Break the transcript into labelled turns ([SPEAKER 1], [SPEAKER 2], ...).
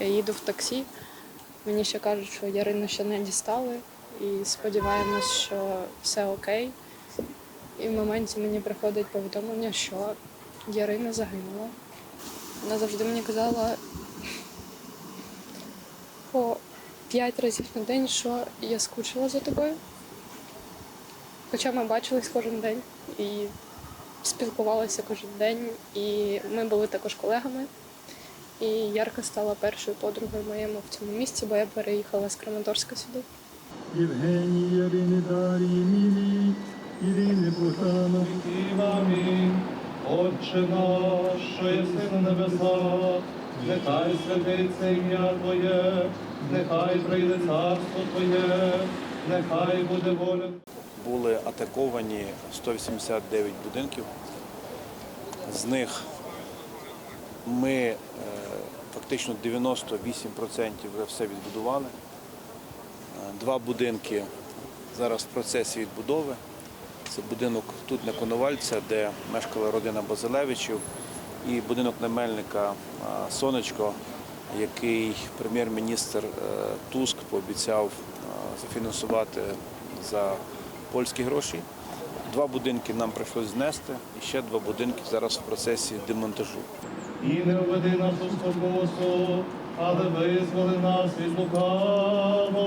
[SPEAKER 1] Я їду в таксі. Мені ще кажуть, що Ярину ще не дістали, і сподіваємось, що все окей. І в моменті мені приходить повідомлення, що Ярина загинула. Вона завжди мені казала по п'ять разів на день, що я скучила за тобою. Хоча ми бачились кожен день і спілкувалися кожен день, і ми були також колегами. І Ярка стала першою подругою моєму в цьому місці, бо я переїхала з Краматорська сюди.
[SPEAKER 2] Євгенії, Ярини, Дарії, Мілі, Ірини, Богдана,
[SPEAKER 3] Амінь. Отче наш, що єси на небесах, нехай святиться ім'я Твоє, нехай прийде царство Твоє, нехай буде воля.
[SPEAKER 4] були атаковані 189 будинків. З них ми е, фактично 98% вже все відбудували. Е, Два будинки зараз в процесі відбудови. Це будинок тут на Коновальця, де мешкала родина Базилевичів, і будинок Немельника е, Сонечко, який прем'єр-міністр е, Туск пообіцяв зафінансувати за польські гроші. Два будинки нам прийшлось знести, і ще два будинки зараз в процесі демонтажу.
[SPEAKER 3] І не введи нас у спокусу, але визволи нас від лукавого.